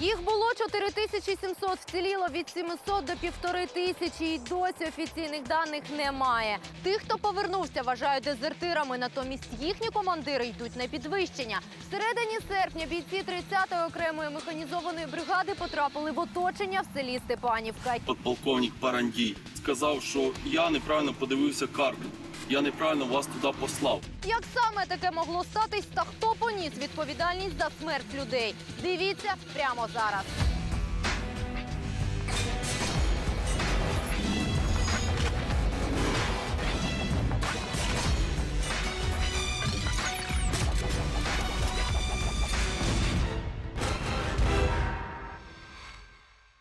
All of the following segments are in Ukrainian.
Їх було 4700, вціліло від 700 до півтори тисячі. І досі офіційних даних немає. Тих, хто повернувся, вважають дезертирами. Натомість їхні командири йдуть на підвищення. В середині серпня бійці 30-ї окремої механізованої бригади потрапили в оточення в селі Степанівка. Подполковник Парандій сказав, що я неправильно подивився карту. Я неправильно вас туди послав. Як саме таке могло статись та хто поніс відповідальність за смерть людей? Дивіться прямо зараз.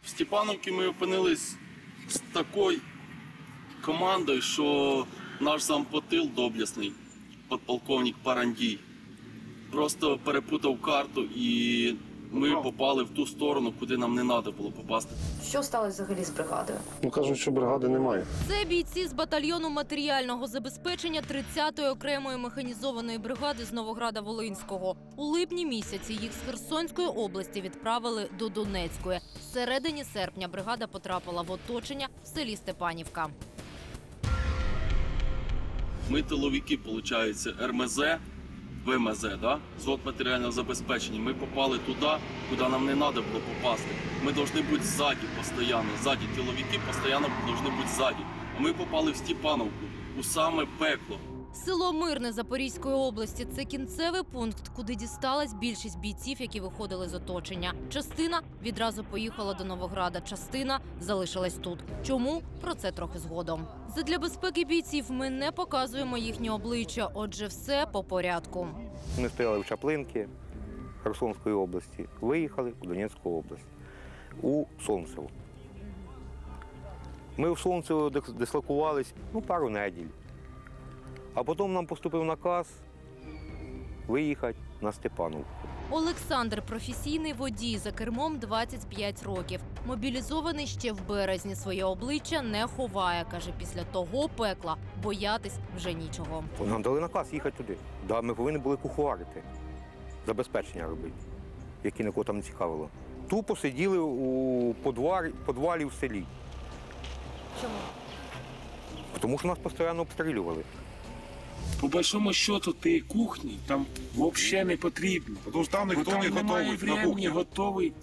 В Степановці ми опинились з такою командою, що наш зампотил доблесний, подполковник Парандій, просто перепутав карту і ми попали в ту сторону, куди нам не треба було попасти. Що сталося взагалі з бригадою? Ну кажуть, що бригади немає. Це бійці з батальйону матеріального забезпечення 30-ї окремої механізованої бригади з Новограда Волинського. У липні місяці їх з Херсонської області відправили до Донецької. В середині серпня бригада потрапила в оточення в селі Степанівка. Ми тиловики, виходить, РМЗ, ВМЗ, да? зод матеріального забезпечення. Ми попали туди, куди нам не треба було попасти. Ми повинні бути ззаді постійно. Ззаді тиловики постійно повинні бути ззаді. А ми попали в Степановку, у саме пекло. Село Мирне Запорізької області це кінцевий пункт, куди дісталась більшість бійців, які виходили з оточення. Частина відразу поїхала до Новограда, частина залишилась тут. Чому про це трохи згодом? Задля безпеки бійців ми не показуємо їхні обличчя, отже, все по порядку. Вони стояли в Чаплинки Херсонської області, виїхали у Донецьку область, у Сонцево. Ми в Сонцево дис- дислокувались ну, пару неділь. А потім нам поступив наказ виїхати на Степановку. Олександр професійний водій за кермом 25 років. Мобілізований ще в березні своє обличчя не ховає. каже, після того пекла боятись вже нічого. Нам дали наказ їхати туди. Да, ми повинні були куховарити, забезпечення робити, які нікого там не цікавило. Тупо сиділи у подвалі, подвалі в селі, Чому? тому що нас постійно обстрілювали. По большому счету, ти кухні там взагалі не потрібно. Тому що там ніхто там не готовий на кухні. готовий.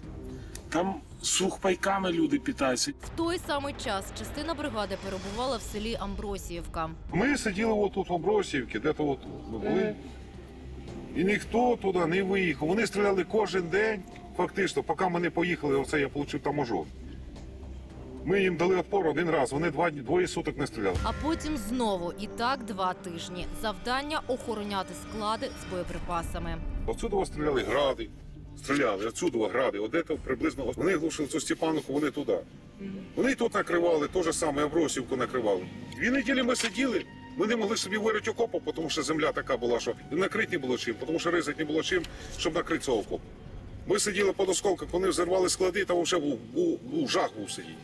Там сухпайками люди питаються. В той самий час частина бригади перебувала в селі Амбросіївка. Ми сиділи отут в Обросівці, де то от ми були. І ніхто туди не виїхав. Вони стріляли кожен день, фактично, поки ми не поїхали, оце я отримав там ожог. Ми їм дали опору один раз, вони два, двоє суток не стріляли. А потім знову і так два тижні. Завдання охороняти склади з боєприпасами. Отсюди стріляли гради, стріляли, отсюди гради, одето приблизно. Вони глушили цю Степановку, вони туди. Вони і тут накривали, те ж саме Абросівку накривали. Дві неділі ми сиділи, ми не могли собі вирити окопу, тому що земля така була, що накрити не було чим, тому що ризик не було чим, щоб накрити цього окопу. Ми сиділи під осколком, вони взорвали склади, там вже був, був, був жах був сидіти.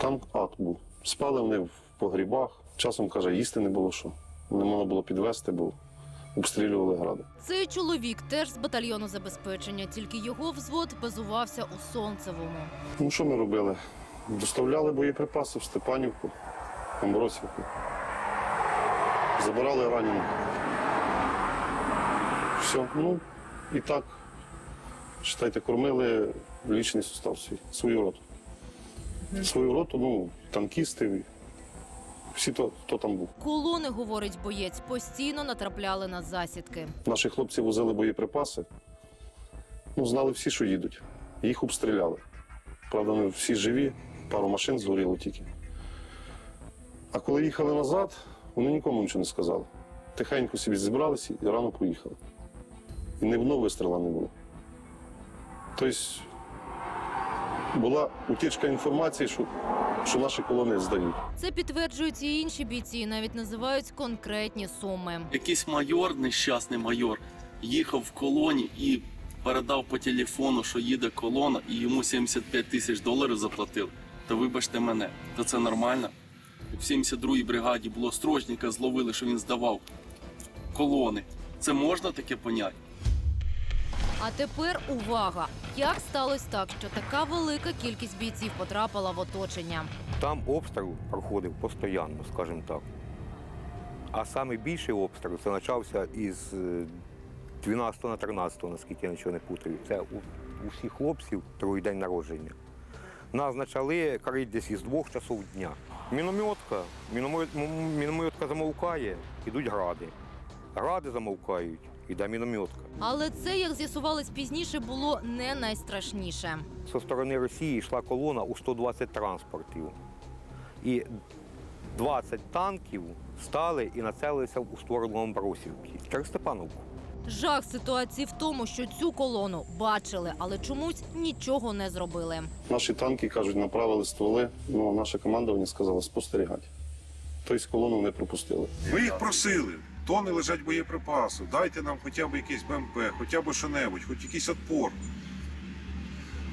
Там ад був. Спали вони в погрібах. Часом каже, їсти не було що. Не можна було підвести, бо обстрілювали гради. Цей чоловік теж з батальйону забезпечення, тільки його взвод базувався у Сонцевому. Ну що ми робили? Доставляли боєприпаси в Степанівку, Амбросівку. Забирали ранених. Все. Ну і так, считайте, кормили лічний состав свій, свою роту. Свою роту, ну, танкісти, всі, то, хто там був. Колони, говорить боєць, постійно натрапляли на засідки. Наші хлопці возили боєприпаси. Ну, знали всі, що їдуть. Їх обстріляли. Правда, вони всі живі, пару машин згоріло тільки. А коли їхали назад, вони нікому нічого не сказали. Тихенько собі зібралися і рано поїхали. І ні одного вистріла не було. Тобто була утічка інформації, що, що наші колони здають. Це підтверджують і інші бійці, і навіть називають конкретні суми. Якийсь майор, нещасний майор, їхав в колоні і передав по телефону, що їде колона, і йому 75 тисяч доларів заплатили. То вибачте мене, то це нормально. В 72-й бригаді було строчника, зловили, що він здавав колони. Це можна таке поняти? А тепер увага! Як сталося так, що така велика кількість бійців потрапила в оточення? Там обстріл проходив постійно, скажімо так. А саме більший обстріл це почався із е, 12 на 13, наскільки я нічого не путаю. Це у, у всіх хлопців другий день народження. Нас почали карити десь із двох часов дня. Мінометка, мінометка замовкає, ідуть гради. Гради замовкають, іде мінометка. Але це, як з'ясувалось пізніше, було не найстрашніше. Зі сторони Росії йшла колона у 120 транспортів. І 20 танків стали і нацелилися у сторону Амбросівки через Степановку. Жах ситуації в тому, що цю колону бачили, але чомусь нічого не зробили. Наші танки, кажуть, направили стволи, ну, а наше командування сказало спостерігати. Тобто колону не пропустили. Ми їх просили. Тони лежать боєприпасів. Дайте нам хоча б якийсь БМП, хоча б що-небудь, хоч якийсь отпор.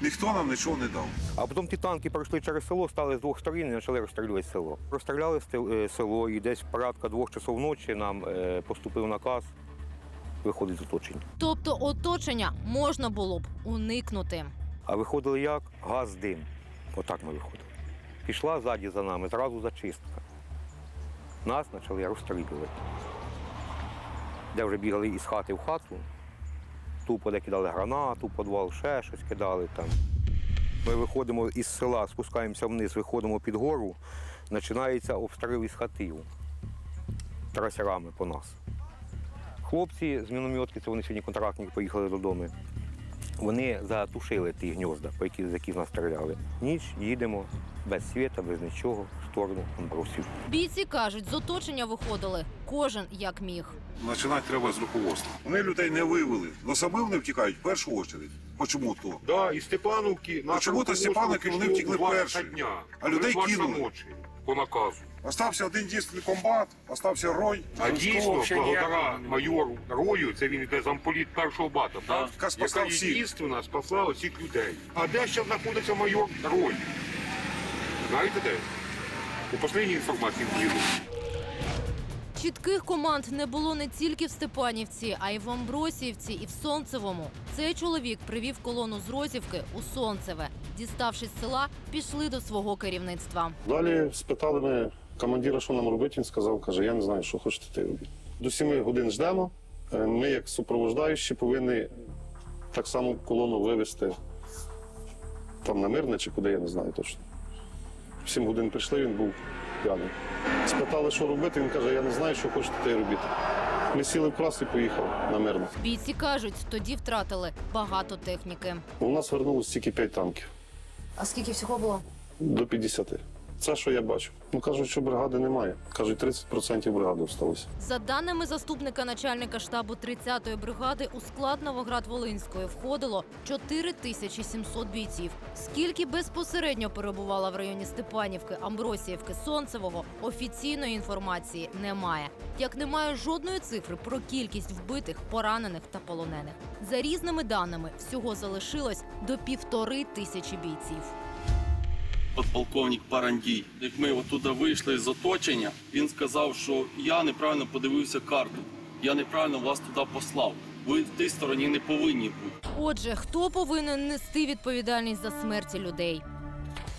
Ніхто нам нічого не дав. А потім ті танки пройшли через село, стали з двох сторін і почали розстрілювати село. Розстріляли е, село, і десь порядка двох часов ночі нам е, поступив наказ виходить з оточення. Тобто оточення можна було б уникнути. А виходили як? Газ, дим. Отак ми виходили. Пішла ззаді за нами, зразу зачистка. Нас почали розстрілювати. Де вже бігали із хати в хату, тупо де кидали гранату, підвал, ще щось кидали там. Ми виходимо із села, спускаємося вниз, виходимо під гору, починається обстріл із хатів трасерами по нас. Хлопці з мінометки, це вони сьогодні контрактники поїхали додому. Вони затушили ті гнізда, по які, з яких нас стріляли. Ніч їдемо без світа, без нічого, в сторону Амбросів. Бійці кажуть, з оточення виходили кожен як міг. Починати треба з руководства. Вони людей не вивели. Но самі вони втікають в першу чергу. Почому то? Да, із Степановки. А чому то Степановки вони втекли перші? Дня, А людей кинули. ночі по наказу. Остався один дійсний комбат, остався рой. А дійсно, взагалі благодаря майору Рою, це він іде замполіт першого бата, так? Яка всіх. спасла усіх людей. А де ще знаходиться майор Рой? Знаєте де? У останній інформації в'їду. Чітких команд не було не тільки в Степанівці, а й в Амбросіївці і в Сонцевому. Цей чоловік привів колону з Розівки у Сонцеве. Діставшись з села, пішли до свого керівництва. Далі спитали ми командира, що нам робити. Він сказав, каже, я не знаю, що хочете ти робити. До сіми годин ждемо. Е, Ми, як супроводжаючі, повинні так само колону вивезти там на мирне чи куди, я не знаю точно. В сім годин прийшли, він був п'яний. Спитали, що робити. Він каже, я не знаю, що хочете те робити. Ми сіли в клас і поїхали на мирно. Бійці кажуть, тоді втратили багато техніки. У нас вернулось тільки 5 танків А скільки всього було? до 50. Це, що я бачу. Ну кажуть, що бригади немає. Кажуть, 30% бригади залишилося. За даними заступника начальника штабу 30-ї бригади, у склад Новоград-Волинської входило 4700 бійців. Скільки безпосередньо перебувало в районі Степанівки, Амбросіївки, Сонцевого, офіційної інформації немає. Як немає жодної цифри про кількість вбитих, поранених та полонених. За різними даними, всього залишилось до півтори тисячі бійців. Подполковник Парандій. Як ми оттуда вийшли з оточення, він сказав, що я неправильно подивився карту. Я неправильно вас туди послав. Ви в тій стороні не повинні бути. Отже, хто повинен нести відповідальність за смерті людей?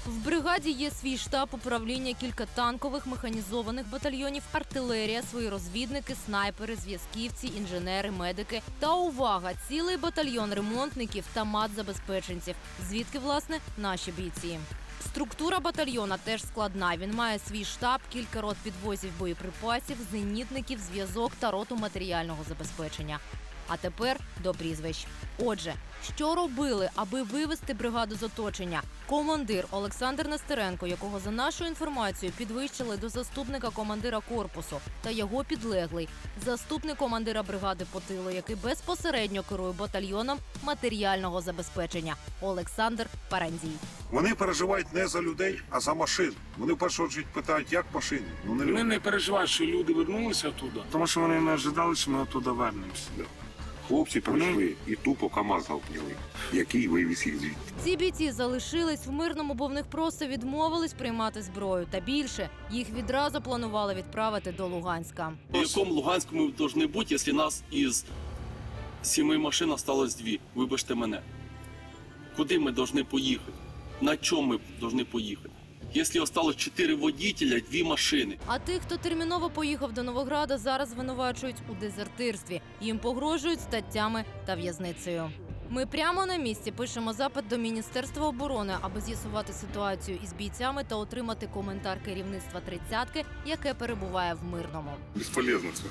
В бригаді є свій штаб управління кілька танкових механізованих батальйонів, артилерія, свої розвідники, снайпери, зв'язківці, інженери, медики та увага, цілий батальйон ремонтників та матзабезпеченців. Звідки власне наші бійці? Структура батальйона теж складна. Він має свій штаб, кілька рот підвозів боєприпасів, зенітників, зв'язок та роту матеріального забезпечення. А тепер до прізвищ. Отже, що робили, аби вивести бригаду з оточення? Командир Олександр Нестеренко, якого за нашою інформацією підвищили до заступника командира корпусу, та його підлеглий, заступник командира бригади по тилу, який безпосередньо керує батальйоном матеріального забезпечення Олександр Парандій. Вони переживають не за людей, а за машин. Вони в першу чергу питають, як машини. Ну не Вони люди. не переживають, що люди вернулися туди, тому що вони не ожидали, що ми оттуда вернемося. Хлопці прийшли і тупо КАМАЗ обняли, який вивіз їх звідти. Ці бійці залишились в мирному, бо в них просто відмовились приймати зброю. Та більше їх відразу планували відправити до Луганська. В якому Луганську ми повинні бути, якщо нас із сіми машин осталось дві. Вибачте мене. Куди ми повинні поїхати? На чому ми повинні поїхати? Якщо осталось чотири водителя, дві машини. А тих, хто терміново поїхав до Новограда, зараз звинувачують у дезертирстві. Їм погрожують статтями та в'язницею. Ми прямо на місці пишемо запит до Міністерства оборони, аби з'ясувати ситуацію із бійцями та отримати коментар керівництва тридцятки, яке перебуває в мирному. Бесполезно все.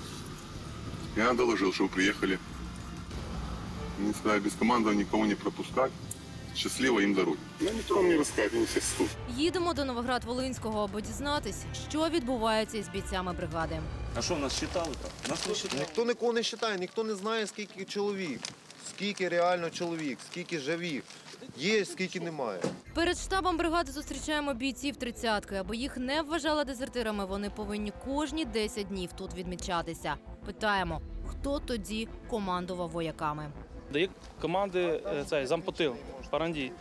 Я доложил, что вы приехали. Они без команды никого не пропускать. Счастливо им дороги. Ну ніхто вам не розкаже, вони всі тут. Їдемо до Новоград-Волинського, аби дізнатись, що відбувається із бійцями бригади. А що, нас считали там? Нас не считали. Ніхто нікого не вважає, ніхто не знає, скільки чоловік, скільки реально чоловік, скільки живих. Є, скільки немає. Перед штабом бригади зустрічаємо бійців тридцятки. Аби їх не вважали дезертирами, вони повинні кожні 10 днів тут відмічатися. Питаємо, хто тоді командував вояками. Дає команди е, цей зампотил, Парандій.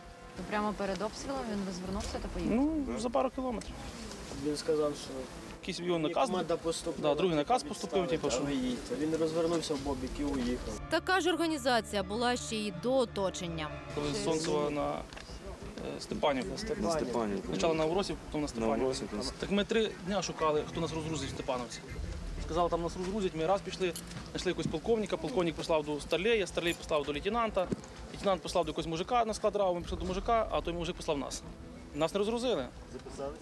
Прямо перед обстрілом він розвернувся та поїхав. Ну, за пару кілометрів. Він сказав, що Якийсь його наказ. поступила. Да, другий наказ поступив, типу, що- їдьте. Він розвернувся в бобік і уїхав. Така ж організація була ще й до оточення. Коли Сонцева на е, Степанів. Степанів. Спочатку на Уросів, потім на Степанів. Так ми три дня шукали, хто нас розгрузить в Степановці. Сказали, там нас розгрузять, ми раз пішли, знайшли якогось полковника, полковник послав до Старлея, Старлей послав до лейтенанта, лейтенант послав до якогось мужика на склад РАУ, ми пішли до мужика, а той мужик послав нас. Нас не розгрузили.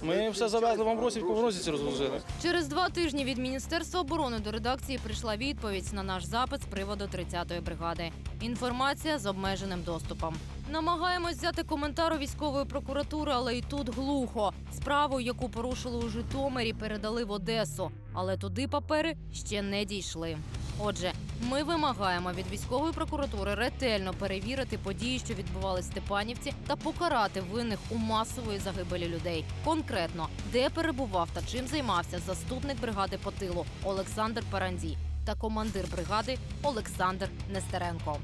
Ми все завезли в Амбросівку, в Розіці розгрузили. Через два тижні від Міністерства оборони до редакції прийшла відповідь на наш запит з приводу 30-ї бригади. Інформація з обмеженим доступом. Намагаємось взяти коментар у військової прокуратури, але і тут глухо. Справу, яку порушили у Житомирі, передали в Одесу, але туди папери ще не дійшли. Отже, ми вимагаємо від військової прокуратури ретельно перевірити події, що відбувалися в Степанівці, та покарати винних у масової загибелі людей. Конкретно, де перебував та чим займався заступник бригади по тилу Олександр Парандій та командир бригади Олександр Нестеренко.